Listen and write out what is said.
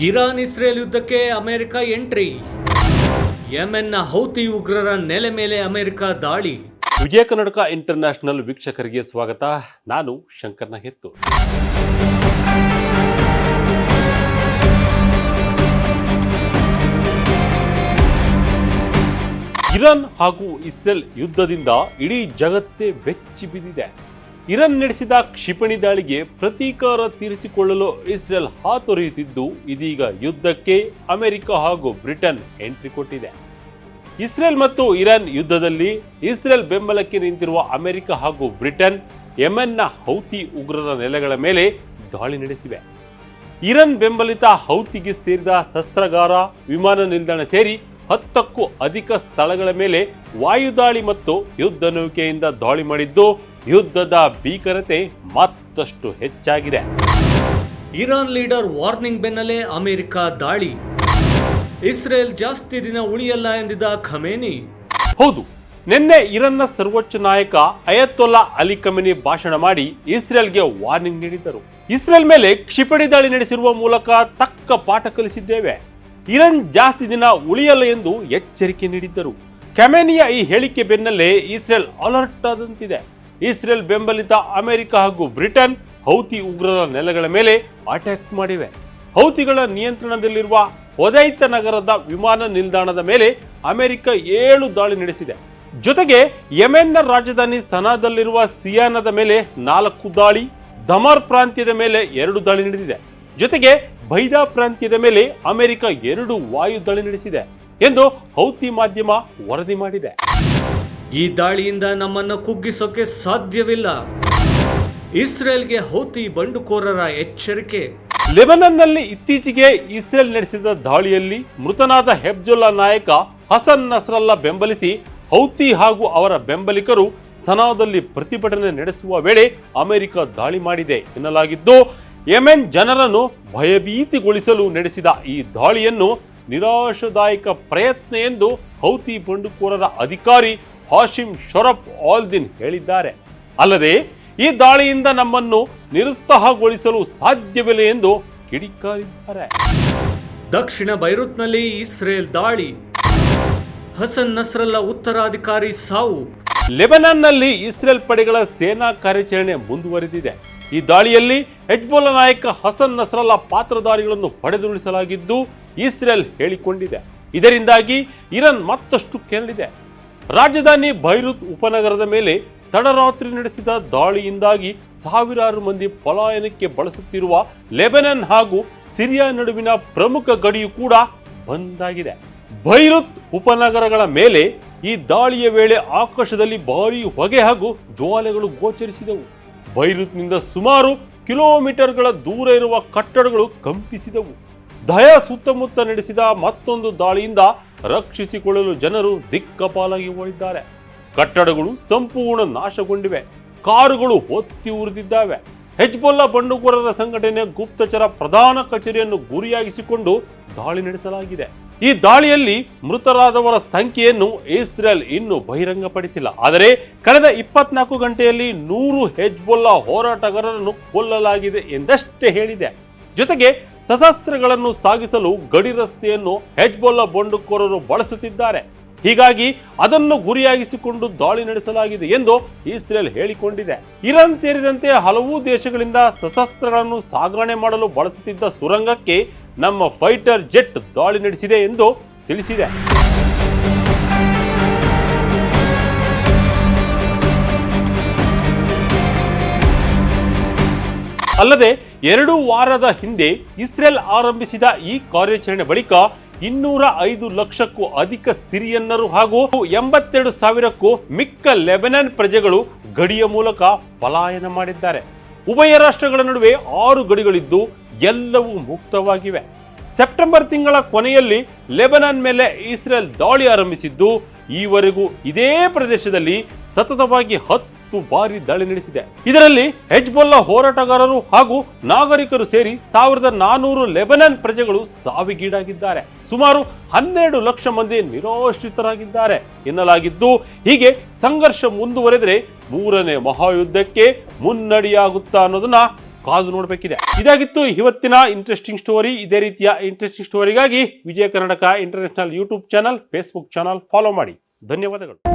Iran Israel ಯುದ್ಧಕ್ಕೆ America entry. ಯಮೆನ್ನ Houthi ಉಗ್ರರ ನೆಲೆ ಮೇಲೆ ಅಮೆರಿಕ ದಾಳಿ. ವಿಜಯ ಕರ್ನಾಟಕ ಇಂಟರ್ನ್ಯಾಷನಲ್ ವೀಕ್ಷಕರಿಗೆ ಸ್ವಾಗತ. ನಾನು ಶಂಕರ್ನ ಹೆತ್ತು ಇರಾನ್ ಹಾಗೂ ಇಸ್ರೇಲ್ ಯುದ್ಧದಿಂದ ಇಡೀ ಜಗತ್ತೇ ಬೆಚ್ಚಿ ಬಿದ್ದಿದೆ. ಇರಾನ್ ನಡೆಸಿದ ಕ್ಷಿಪಣಿ ದಾಳಿಗೆ ಪ್ರತೀಕಾರ ತೀರಿಸಿಕೊಳ್ಳಲು ಇಸ್ರೇಲ್ ಹಾತೊರೆಯುತ್ತಿದ್ದು, ಇದೀಗ ಯುದ್ಧಕ್ಕೆ ಅಮೆರಿಕ ಹಾಗೂ ಬ್ರಿಟನ್ ಎಂಟ್ರಿ ಕೊಟ್ಟಿದೆ. ಇಸ್ರೇಲ್ ಮತ್ತು ಇರಾನ್ ಯುದ್ಧದಲ್ಲಿ ಇಸ್ರೇಲ್ ಬೆಂಬಲಕ್ಕೆ ನಿಂತಿರುವ ಅಮೆರಿಕ ಹಾಗೂ ಬ್ರಿಟನ್, ಯೆಮೆನ್ನ ಹೌತಿ ಉಗ್ರರ ನೆಲೆಗಳ ಮೇಲೆ ದಾಳಿ ನಡೆಸಿವೆ. ಇರಾನ್ ಬೆಂಬಲಿತ ಹೌತಿಗೆ ಸೇರಿದ ಶಸ್ತ್ರಾಗಾರ, ವಿಮಾನ ನಿಲ್ದಾಣ ಸೇರಿ ಹತ್ತಕ್ಕೂ ಅಧಿಕ ಸ್ಥಳಗಳ ಮೇಲೆ ವಾಯುದಾಳಿ ಮತ್ತು ಯುದ್ಧ ನೌಕೆಯಿಂದ ದಾಳಿ ಮಾಡಿದ್ದು ಯುದ್ಧದ ಭೀಕರತೆ ಮತ್ತಷ್ಟು ಹೆಚ್ಚಾಗಿದೆ. ಇರಾನ್ ಲೀಡರ್ ವಾರ್ನಿಂಗ್ ಬೆನ್ನಲ್ಲೇ ಅಮೆರಿಕ ದಾಳಿ. ಇಸ್ರೇಲ್ ಜಾಸ್ತಿ ದಿನ ಉಳಿಯಲ್ಲ ಎಂದಿದ್ದ ಖಮೇನಿ. ಹೌದು ನಿನ್ನೆ ಇರಾನ್ನ ಸರ್ವೋಚ್ಚ ನಾಯಕ ಅಯತೊಲ್ಲಾ ಅಲಿ ಕಮೆನಿ ಭಾಷಣ ಮಾಡಿ ಇಸ್ರೇಲ್ಗೆ ವಾರ್ನಿಂಗ್ ನೀಡಿದ್ದರು. ಇಸ್ರೇಲ್ ಮೇಲೆ ಕ್ಷಿಪಣಿ ದಾಳಿ ನಡೆಸಿರುವ ಮೂಲಕ ತಕ್ಕ ಪಾಠ ಕಲಿಸಿದ್ದೇವೆ. ಇರಾನ್ ಜಾಸ್ತಿ ದಿನ ಉಳಿಯಲ್ಲ ಎಂದು ಎಚ್ಚರಿಕೆ ನೀಡಿದ್ದರು. ಕೆಮೆನಿಯ ಈ ಹೇಳಿಕೆ ಬೆನ್ನಲ್ಲೇ ಇಸ್ರೇಲ್ ಅಲರ್ಟ್ ಆದಂತಿದೆ. ಇಸ್ರೇಲ್ ಬೆಂಬಲಿತ ಅಮೆರಿಕ ಹಾಗೂ ಬ್ರಿಟನ್ ಹೌತಿ ಉಗ್ರರ ನೆಲೆಗಳ ಮೇಲೆ ಅಟ್ಯಾಕ್ ಮಾಡಿವೆ. ಹೌತಿಗಳ ನಿಯಂತ್ರಣದಲ್ಲಿರುವ ಒದೈತ ನಗರದ ವಿಮಾನ ನಿಲ್ದಾಣದ ಮೇಲೆ ಅಮೆರಿಕ ಏಳು ದಾಳಿ ನಡೆಸಿದೆ. ಜೊತೆಗೆ ಯಮೆನ್ನ ರಾಜಧಾನಿ ಸನಾದಲ್ಲಿರುವ ಸಿಯಾನದ ಮೇಲೆ ನಾಲ್ಕು ದಾಳಿ ಧಮಾರ್ ಪ್ರಾಂತ್ಯದ ಮೇಲೆ ಎರಡು ದಾಳಿ ನಡೆದಿದೆ. ಜೊತೆಗೆ ಬೈದಾ ಪ್ರಾಂತ್ಯದ ಮೇಲೆ ಅಮೆರಿಕ ಎರಡು ವಾಯುದಾಳಿ ನಡೆಸಿದೆ ಎಂದು ಹೌತಿ ಮಾಧ್ಯಮ ವರದಿ ಮಾಡಿದೆ. ಈ ದಾಳಿಯಿಂದ ನಮ್ಮನ್ನು ಕುಗ್ಗಿಸೋಕೆ ಸಾಧ್ಯವಿಲ್ಲ. ಇಸ್ರೇಲ್ಗೆ ಹೌತಿ ಬಂಡುಕೋರರ ಎಚ್ಚರಿಕೆ. ಲೆಬನನ್ನಲ್ಲಿ ಇತ್ತೀಚೆಗೆ ಇಸ್ರೇಲ್ ನಡೆಸಿದ ದಾಳಿಯಲ್ಲಿ ಮೃತನಾದ ಹೆಬ್ಜುಲ್ಲಾ ನಾಯಕ ಹಸನ್ ನಸ್ರಲ್ಲಾ ಬೆಂಬಲಿಸಿ ಹೌತಿ ಹಾಗೂ ಅವರ ಬೆಂಬಲಿಗರು ಸನಾದಲ್ಲಿ ಪ್ರತಿಭಟನೆ ನಡೆಸುವ ವೇಳೆ ಅಮೆರಿಕ ದಾಳಿ ಮಾಡಿದೆ ಎನ್ನಲಾಗಿದ್ದು, ಯೆಮೆನ್ ಜನರನ್ನು ಭಯಭೀತಿಗೊಳಿಸಲು ನಡೆಸಿದ ಈ ದಾಳಿಯನ್ನು ನಿರಾಶದಾಯಕ ಪ್ರಯತ್ನ ಎಂದು ಹೌತಿ ಬಂಡುಕೋರರ ಅಧಿಕಾರಿ ಹಾಶಿಮ್ ಶೊರಫ್ ಆಲ್ದಿನ್ ಹೇಳಿದ್ದಾರೆ. ಅಲ್ಲದೆ ಈ ದಾಳಿಯಿಂದ ನಮ್ಮನ್ನು ನಿರುತ್ಸಾಹಗೊಳಿಸಲು ಸಾಧ್ಯವಿಲ್ಲ ಎಂದು ಕಿಡಿಕಾರಿದ್ದಾರೆ. ದಕ್ಷಿಣ ಬೈರುತ್ನಲ್ಲಿ ಇಸ್ರೇಲ್ ದಾಳಿ. ಹಸನ್ ನಸ್ರಲ್ಲ ಉತ್ತರಾಧಿಕಾರಿ ಸಾವು. ಲೆಬನಾನ್ನಲ್ಲಿ ಇಸ್ರೇಲ್ ಪಡೆಗಳ ಸೇನಾ ಕಾರ್ಯಾಚರಣೆ ಮುಂದುವರೆದಿದೆ. ಈ ದಾಳಿಯಲ್ಲಿ ಹೆಜ್ಬೋಲ ನಾಯಕ ಹಸನ್ ನಸ್ರಲ್ಲ ಪಾತ್ರಧಾರಿಗಳನ್ನು ಪಡೆದುರುಳಿಸಲಾಗಿದ್ದು ಇಸ್ರೇಲ್ ಹೇಳಿಕೊಂಡಿದೆ. ಇದರಿಂದಾಗಿ ಇರಾನ್ ಮತ್ತಷ್ಟು ಕೆರಳಿದೆ. ರಾಜಧಾನಿ ಬೈರುತ್ ಉಪನಗರದ ಮೇಲೆ ತಡರಾತ್ರಿ ನಡೆಸಿದ ದಾಳಿಯಿಂದಾಗಿ ಸಾವಿರಾರು ಮಂದಿ ಪಲಾಯನಕ್ಕೆ ಬಳಸುತ್ತಿರುವ ಲೆಬನನ್ ಹಾಗೂ ಸಿರಿಯಾ ನಡುವಿನ ಪ್ರಮುಖ ಗಡಿಯು ಕೂಡ ಬಂದ್ ಆಗಿದೆ ಬೈರುತ್ ಉಪನಗರಗಳ ಮೇಲೆ ಈ ದಾಳಿಯ ವೇಳೆ ಆಕಾಶದಲ್ಲಿ ಭಾರೀ ಹೊಗೆ ಹಾಗೂ ಜ್ವಾಲೆಗಳು ಗೋಚರಿಸಿದವು. ಬೈರುತ್ನಿಂದ ಸುಮಾರು ಕಿಲೋಮೀಟರ್ಗಳ ದೂರ ಇರುವ ಕಟ್ಟಡಗಳು ಕಂಪಿಸಿದವು. ದಯ ಸುತ್ತಮುತ್ತ ನಡೆಸಿದ ಮತ್ತೊಂದು ದಾಳಿಯಿಂದ ರಕ್ಷಿಸಿಕೊಳ್ಳಲು ಜನರು ದಿಕ್ಕಪಾಲಾಗಿ ಹೋಗಿದ್ದಾರೆ ಕಟ್ಟಡಗಳು ಸಂಪೂರ್ಣ ನಾಶಗೊಂಡಿವೆ. ಕಾರುಗಳು ಹೊತ್ತಿ ಉರಿದಿದ್ದಾವೆ. ಹೆಜ್ಬೊಲ್ಲಾ ಬಂಡುಕೋರರ ಸಂಘಟನೆಯ ಗುಪ್ತಚರ ಪ್ರಧಾನ ಕಚೇರಿಯನ್ನು ಗುರಿಯಾಗಿಸಿಕೊಂಡು ದಾಳಿ ನಡೆಸಲಾಗಿದೆ. ಈ ದಾಳಿಯಲ್ಲಿ ಮೃತರಾದವರ ಸಂಖ್ಯೆಯನ್ನು ಇಸ್ರೇಲ್ ಇನ್ನೂ ಬಹಿರಂಗಪಡಿಸಿಲ್ಲ. ಆದರೆ ಕಳೆದ ಇಪ್ಪತ್ನಾಲ್ಕು ಗಂಟೆಯಲ್ಲಿ ನೂರು ಹೆಜ್ಬೊಲ್ಲಾ ಹೋರಾಟಗಾರರನ್ನು ಕೊಲ್ಲಲಾಗಿದೆ ಎಂದಷ್ಟೇ ಹೇಳಿದೆ. ಜೊತೆಗೆ ಸಶಸ್ತ್ರಗಳನ್ನು ಸಾಗಿಸಲು ಗಡಿ ರಸ್ತೆಯನ್ನು ಹೆಜ್ಬೊಲ್ಲಾ ಬಂಡುಕೋರರು ಬಳಸುತ್ತಿದ್ದಾರೆ. ಹೀಗಾಗಿ ಅದನ್ನು ಗುರಿಯಾಗಿಸಿಕೊಂಡು ದಾಳಿ ನಡೆಸಲಾಗಿದೆ ಎಂದು ಇಸ್ರೇಲ್ ಹೇಳಿಕೊಂಡಿದೆ. ಇರಾನ್ ಸೇರಿದಂತೆ ಹಲವು ದೇಶಗಳಿಂದ ಸಶಸ್ತ್ರಗಳನ್ನು ಸಾಗಣೆ ಮಾಡಲು ಬಳಸುತ್ತಿದ್ದ ಸುರಂಗಕ್ಕೆ ನಮ್ಮ ಫೈಟರ್ ಜೆಟ್ ದಾಳಿ ನಡೆಸಿದೆ ಎಂದು ತಿಳಿಸಿದೆ. ಅಲ್ಲದೆ ಎರಡು ವಾರದ ಹಿಂದೆ ಇಸ್ರೇಲ್ ಆರಂಭಿಸಿದ ಈ ಕಾರ್ಯಾಚರಣೆ ಬಳಿಕ ಇನ್ನೂರ ಐದು ಲಕ್ಷಕ್ಕೂ ಅಧಿಕ ಸಿರಿಯನ್ನರು ಹಾಗೂ ಎಂಬತ್ತೆರಡು ಸಾವಿರಕ್ಕೂ ಮಿಕ್ಕ ಲೆಬನಾನ್ ಪ್ರಜೆಗಳು ಗಡಿಯ ಮೂಲಕ ಪಲಾಯನ ಮಾಡಿದ್ದಾರೆ. ಉಭಯ ರಾಷ್ಟ್ರಗಳ ನಡುವೆ ಆರು ಗಡಿಗಳಿದ್ದು ಎಲ್ಲವೂ ಮುಕ್ತವಾಗಿವೆ. ಸೆಪ್ಟೆಂಬರ್ ತಿಂಗಳ ಕೊನೆಯಲ್ಲಿ ಲೆಬನಾನ್ ಮೇಲೆ ಇಸ್ರೇಲ್ ದಾಳಿ ಆರಂಭಿಸಿದ್ದು, ಈವರೆಗೂ ಇದೇ ಪ್ರದೇಶದಲ್ಲಿ ಸತತವಾಗಿ ಹತ್ತು ಬಾರಿ ದಾಳಿ ನಡೆಸಿದೆ. ಇದರಲ್ಲಿ ಹೆಜ್ಬೊಲ್ಲಾ ಹೋರಾಟಗಾರರು ಹಾಗೂ ನಾಗರಿಕರು ಸೇರಿ ಸಾವಿರದ ನಾನೂರು ಲೆಬನನ್ ಪ್ರಜೆಗಳು ಸಾವಿಗೀಡಾಗಿದ್ದಾರೆ. ಸುಮಾರು ಹನ್ನೆರಡು ಲಕ್ಷ ಮಂದಿ ನಿರಾಶ್ರಿತರಾಗಿದ್ದಾರೆ ಎನ್ನಲಾಗಿದ್ದು, ಹೀಗೆ ಸಂಘರ್ಷ ಮುಂದುವರೆದರೆ ಮೂರನೇ ಮಹಾಯುದ್ಧಕ್ಕೆ ಮುನ್ನಡೆಯಾಗುತ್ತಾ ಅನ್ನೋದನ್ನ ಕಾದು ನೋಡಬೇಕಿದೆ. ಇದಾಗಿತ್ತು ಇವತ್ತಿನ ಇಂಟ್ರೆಸ್ಟಿಂಗ್ ಸ್ಟೋರಿ ಇದೇ ರೀತಿಯ interesting ಸ್ಟೋರಿಗಾಗಿ Vijaya Karnataka international YouTube channel Facebook channel follow ಮಾಡಿ. ಧನ್ಯವಾದಗಳು.